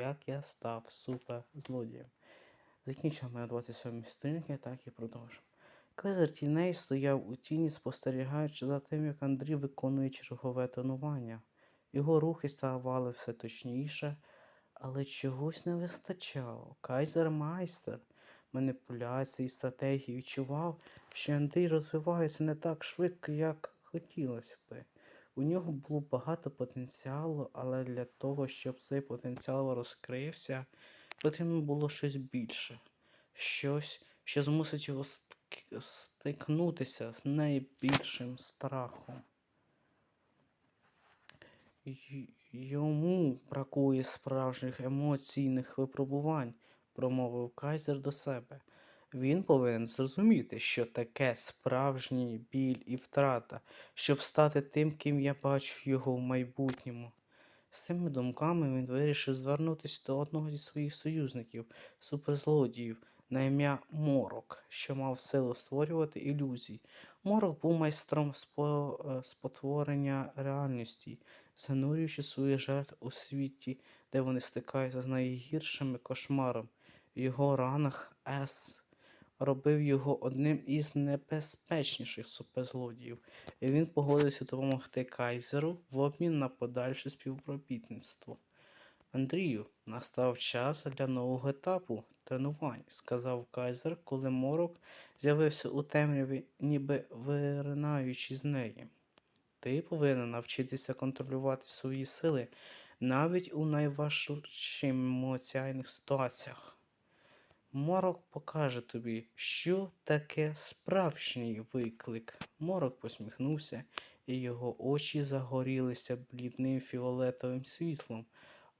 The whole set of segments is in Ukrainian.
як я став суперзлодієм. Закінчив мене 27 сторінки, так і продовжив. Кайзер Тіней стояв у тіні, спостерігаючи за тим, як Андрій виконує чергове тренування. Його рухи ставали все точніше, але чогось не вистачало. Кайзер майстер маніпуляцій, стратегії відчував, що Андрій розвивається не так швидко, як хотілося би. У нього було багато потенціалу, але для того, щоб цей потенціал розкрився, потрібно було щось більше. Щось, що змусить його стик- стикнутися з найбільшим страхом. Йому бракує справжніх емоційних випробувань, промовив Кайзер до себе. Він повинен зрозуміти, що таке справжній біль і втрата, щоб стати тим, ким я бачу його в майбутньому. З цими думками він вирішив звернутися до одного зі своїх союзників, суперзлодіїв, на ім'я Морок, що мав силу створювати ілюзії. Морок був майстром е, спотворення реальності, занурюючи своїх жертв у світі, де вони стикаються з найгіршими кошмаром. В його ранах С робив його одним із небезпечніших суперзлодіїв, і він погодився допомогти Кайзеру в обмін на подальше співробітництво. Андрію, настав час для нового етапу тренувань, сказав Кайзер, коли морок з'явився у темряві, ніби виринаючи з неї. Ти повинен навчитися контролювати свої сили навіть у найважчих емоціональних ситуаціях. Морок покаже тобі, що таке справжній виклик. Морок посміхнувся, і його очі загорілися блідним фіолетовим світлом.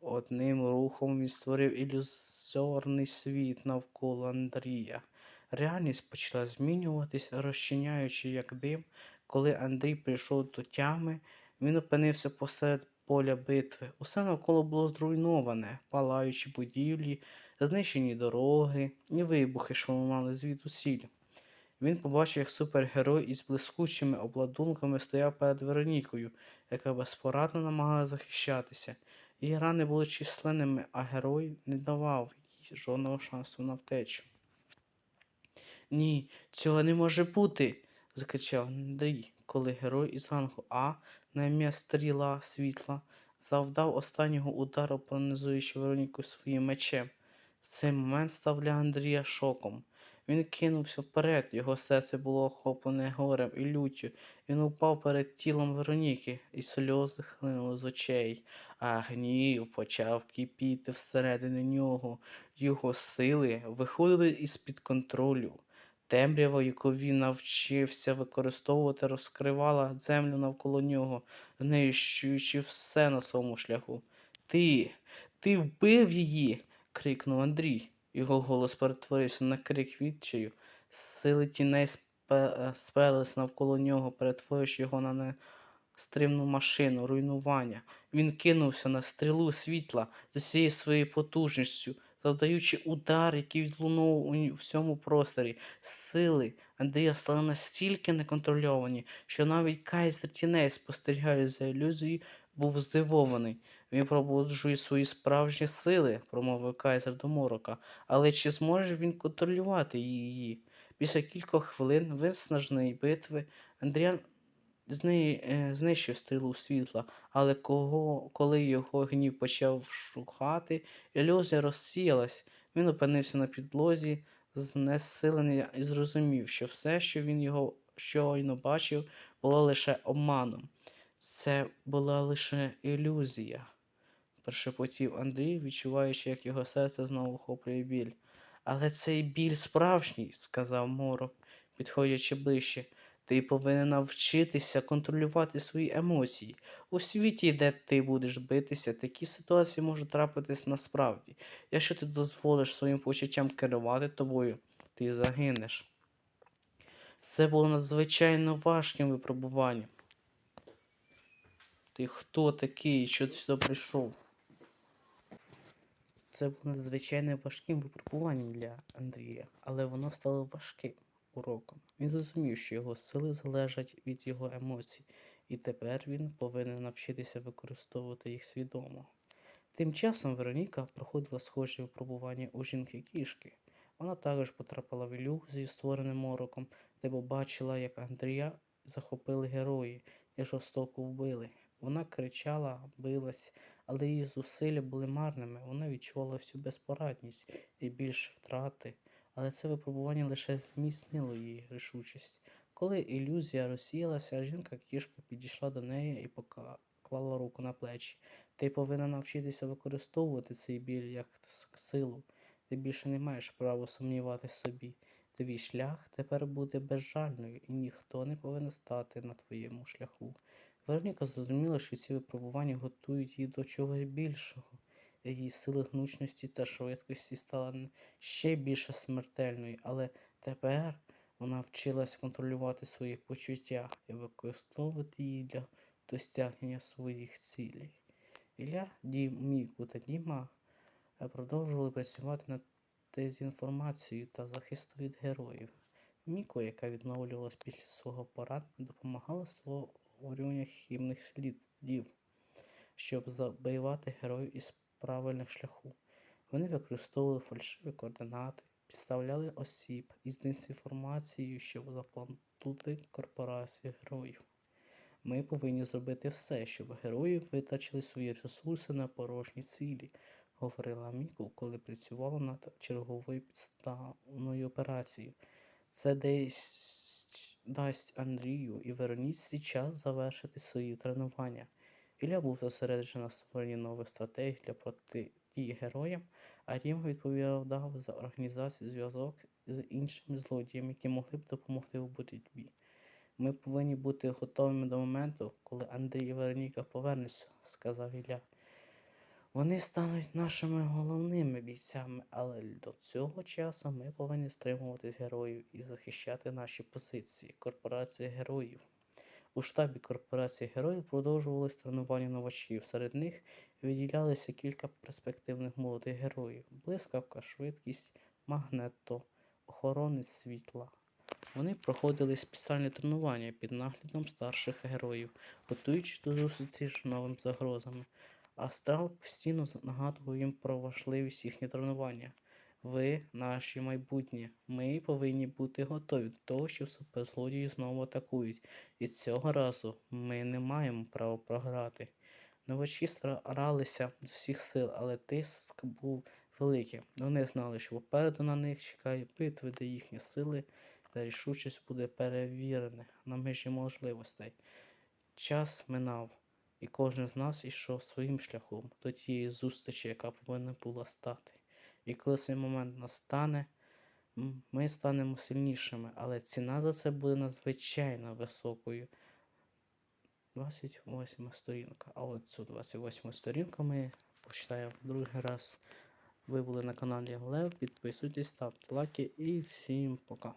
Одним рухом він створив ілюзорний світ навколо Андрія. Реальність почала змінюватись, розчиняючи як дим. Коли Андрій прийшов до тями, він опинився посеред поля битви. Усе навколо було зруйноване, палаючі будівлі, знищені дороги і вибухи, що лунали звідусіль. Він побачив, як супергерой із блискучими обладунками стояв перед Веронікою, яка безпорадно намагалася захищатися. Її рани були численними, а герой не давав їй жодного шансу на втечу. Ні, цього не може бути. закричав Андрій, коли герой із рангу А на ім'я стріла світла завдав останнього удару, пронизуючи Вероніку своїм мечем. Цей момент став для Андрія шоком. Він кинувся вперед, його серце було охоплене горем і люттю. Він упав перед тілом Вероніки, і сльози хлинули з очей, а гнів почав кипіти всередині нього. Його сили виходили із-під контролю. Темрява, яку він навчився використовувати, розкривала землю навколо нього, знищуючи все на своєму шляху. Ти, ти вбив її. Крикнув Андрій. Його голос перетворився на крик відчаю. Сили тіней спелись навколо нього, перетворивши його на нестримну машину руйнування. Він кинувся на стрілу світла з усією своєю потужністю, завдаючи удар, який відлунув у всьому просторі. Сили Андрія стали настільки неконтрольовані, що навіть кайзер тіней, спостерігаючи за ілюзією, був здивований. Він пробуджує свої справжні сили, промовив кайзер до морока, але чи зможе він контролювати її? Після кількох хвилин виснаженої битви Андріан е, знищив стрілу світла, але кого... коли його гнів почав шукати, ілюзія розсіялась. Він опинився на підлозі, знесилений і зрозумів, що все, що він його щойно бачив, було лише обманом. Це була лише ілюзія, прошепотів Андрій, відчуваючи, як його серце знову охоплює біль. Але цей біль справжній, сказав Морок, підходячи ближче. Ти повинен навчитися контролювати свої емоції. У світі, де ти будеш битися, такі ситуації можуть трапитись насправді. Якщо ти дозволиш своїм почуттям керувати тобою, ти загинеш. Це було надзвичайно важким випробуванням. Ти хто такий, що ти сюди прийшов? Це було надзвичайно важким випробуванням для Андрія, але воно стало важким уроком. Він зрозумів, що його сили залежать від його емоцій, і тепер він повинен навчитися використовувати їх свідомо. Тим часом Вероніка проходила схожі випробування у жінки кішки. Вона також потрапила в ілюзію, створеним мороком, де побачила, як Андрія захопили герої і жорстоко вбили. Вона кричала, билась, але її зусилля були марними. Вона відчувала всю безпорадність і більш втрати, але це випробування лише зміцнило її рішучість. Коли ілюзія розсіялася, жінка-кішка підійшла до неї і поклала руку на плечі. Ти повинна навчитися використовувати цей біль як силу. Ти більше не маєш права сумніватися в собі. Твій шлях тепер буде безжальною, і ніхто не повинен стати на твоєму шляху. Вероніка зрозуміла, що ці випробування готують її до чогось більшого. Її сили гнучності та швидкості стала ще більше смертельною, але тепер вона вчилась контролювати свої почуття і використовувати її для досягнення своїх цілей. Ілля, Дім, Міку та Діма е, продовжували працювати над дезінформацією та захистом від героїв. Міко, яка відновлювалась після свого поранення, допомагала створюванню хімних слідів, щоб забивати героїв із правильних шляху. Вони використовували фальшиві координати, підставляли осіб із дезінформацією, щоб заплатити корпорацію героїв. Ми повинні зробити все, щоб герої витрачили свої ресурси на порожні цілі, говорила Міку, коли працювала над черговою підставною операцією. Це десь дасть Андрію і Вероніці час завершити свої тренування. Ілля був зосереджений на створенні нових стратегій для протидії героям, а Рім відповідав за організацію зв'язок з іншими злодіями, які могли б допомогти у боротьбі. Ми повинні бути готовими до моменту, коли Андрій Вероніка повернуться, сказав Ілля. Вони стануть нашими головними бійцями, але до цього часу ми повинні стримувати героїв і захищати наші позиції. Корпорація героїв. У штабі корпорації героїв продовжувалось тренування новачків. Серед них виділялися кілька перспективних молодих героїв: блискавка, швидкість, магнето, охоронець світла. Вони проходили спеціальні тренування під наглядом старших героїв, готуючись до зустрічі з новими загрозами. Астрал постійно нагадував їм про важливість їхнє тренування. Ви наші майбутнє. Ми повинні бути готові до того, що суперзлодії знову атакують. І цього разу ми не маємо права програти. Новачки старалися з усіх сил, але тиск був великий. Вони знали, що попереду на них чекає битви, де їхні сили та рішучість буде перевірене на межі можливостей. Час минав, і кожен з нас ішов своїм шляхом до тієї зустрічі, яка повинна була стати. І коли цей момент настане, ми станемо сильнішими, але ціна за це буде надзвичайно високою. 28 сторінка. А от цю 28 сторінку ми почитаємо другий раз. Ви були на каналі Лев. Підписуйтесь, ставте лайки і всім пока.